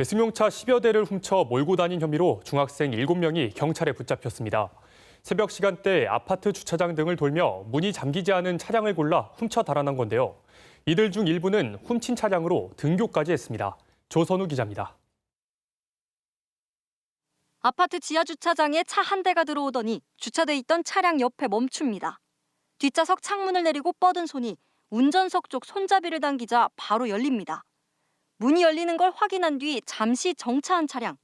네, 승용차 10여 대를 훔쳐 몰고 다닌 혐의로 중학생 7명이 경찰에 붙잡혔습니다. 새벽 시간대 아파트 주차장 등을 돌며 문이 잠기지 않은 차량을 골라 훔쳐 달아난 건데요. 이들 중 일부는 훔친 차량으로 등교까지 했습니다. 조선우 기자입니다. 아파트 지하 주차장에 차 한 대가 들어오더니 주차돼 있던 차량 옆에 멈춥니다. 뒷좌석 창문을 내리고 뻗은 손이 운전석 쪽 손잡이를 당기자 바로 열립니다. 문이 열리는 걸 확인한 뒤 잠시 정차한 차량.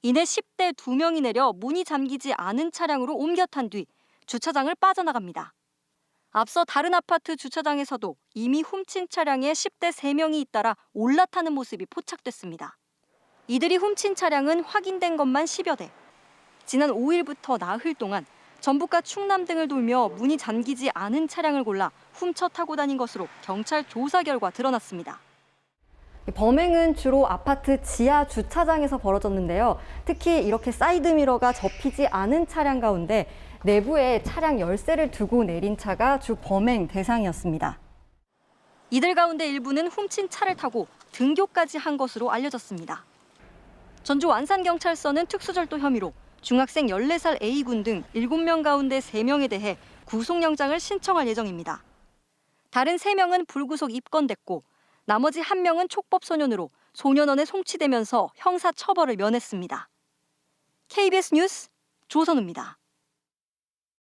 이내 10대 2명이 내려 문이 잠기지 않은 차량으로 옮겨 탄 뒤 주차장을 빠져나갑니다. 앞서 다른 아파트 주차장에서도 이미 훔친 차량에 10대 3명이 잇따라 올라타는 모습이 포착됐습니다. 이들이 훔친 차량은 확인된 것만 10여 대. 지난 5일부터 나흘 동안 전북과 충남 등을 돌며 문이 잠기지 않은 차량을 골라 훔쳐 타고 다닌 것으로 경찰 조사 결과 드러났습니다. 범행은 주로 아파트 지하 주차장에서 벌어졌는데요. 특히 이렇게 사이드미러가 접히지 않은 차량 가운데 내부에 차량 열쇠를 두고 내린 차가 주 범행 대상이었습니다. 이들 가운데 일부는 훔친 차를 타고 등교까지 한 것으로 알려졌습니다. 전주 완산경찰서는 특수절도 혐의로 중학생 14살 A군 등 7명 가운데 3명에 대해 구속영장을 신청할 예정입니다. 다른 3명은 불구속 입건됐고 나머지 1명은 촉법 소년으로 소년원에 송치되면서 형사 처벌을 면했습니다. KBS 뉴스 조선우입니다.